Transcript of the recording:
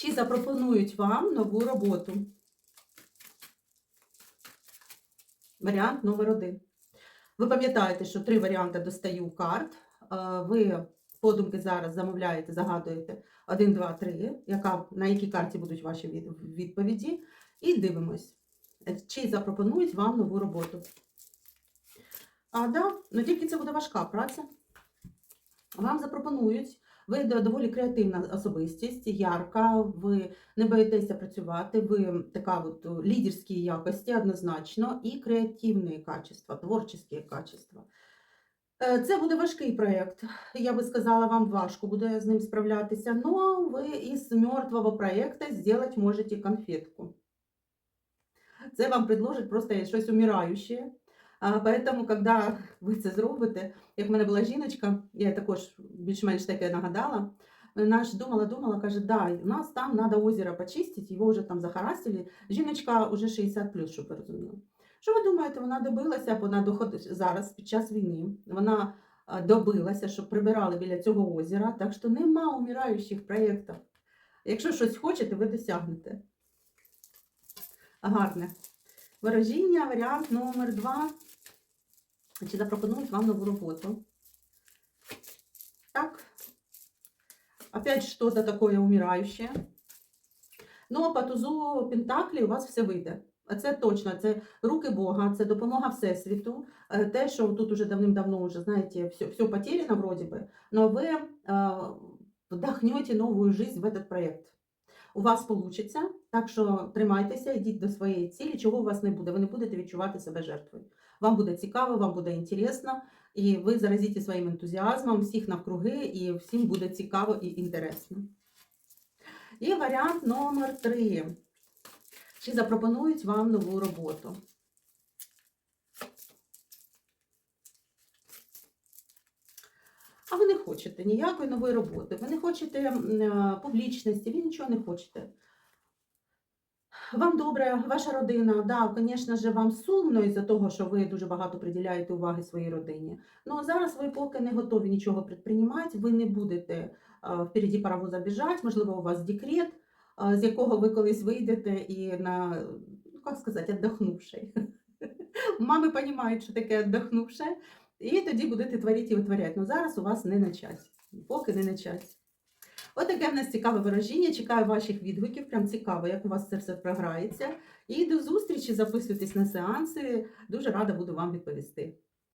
Чи запропонують вам нову роботу? Варіант номер один. Ви пам'ятаєте, що три варіанти достаю карт. Е, Ви подумки зараз замовляєте, загадуєте 1, 2, 3, яка, на якій карті будуть ваші відповіді. І дивимось, е, чи запропонують вам нову роботу. А, да, ну тільки це буде важка праця. Вам запропонують. Ви доволі креативна особистість, ярка, ви не боїтеся працювати, ви така от лідерські якості однозначно, і креативні качества, творчі качества. Е, Це буде важкий проєкт. Я би сказала, вам важко буде з ним справлятися, але ви із мертвого проєкту зробити можете конфетку. Це вам предложить просто щось умираюче. Поэтому, коли ви це зробите, як в мене була жіночка, я також більш-менш таке нагадала. Вона ж думала, думала, каже, да, у нас там треба озеро почистити, його вже там захарастили. Жіночка вже 60 плюс, щоб ви. Що ви думаєте, вона добилася, вона доход... зараз під час війни, вона добилася, щоб прибирали біля цього озера, так що нема умираючих проєктів. Якщо щось хочете, ви досягнете. Гарне. Ворожіння, варіант номер два. Чи запропонують вам нову роботу? Так. Опять что-то такое умирающее. Но по тузу Пентаклі у вас все вийде. А Це точно, це руки Бога, це допомога Всесвіту. Е, Те, що тут уже давним-давно уже, знаєте, все, все потеряно вроде бы, но ви е, вдохнете новую жизнь в этот проект. У вас получиться, так що тримайтеся, йдіть до своєї цілі, чого у вас не буде. Ви не будете відчувати себе жертвою. Вам буде цікаво, вам буде інтересно, і ви заразите своїм ентузіазмом всіх навкруги, і всім буде цікаво і інтересно. І варіант номер три. Чи запропонують вам нову роботу? А ви не хочете ніякої нової роботи, ви не хочете е, публічності, ви нічого не хочете. Вам добре, ваша родина, да, звісно ж, вам сумно із-за того, що ви дуже багато приділяєте уваги своїй родині. Ну зараз ви поки не готові нічого предприймати, ви не будете е, впереді паровоза біжати, можливо, у вас декрет, е, з якого ви колись вийдете і на, ну як сказати, віддохнувши. Мами розуміють, що таке віддохнувши, і тоді будете творити і витворяти. Ну зараз у вас не на часі, поки не на часі. Отаке таке в нас цікаве вираження. Чекаю ваших відгуків. Прям цікаво, як у вас це все програється. І до зустрічі. Записуйтесь на сеанси. Дуже рада буду вам відповісти.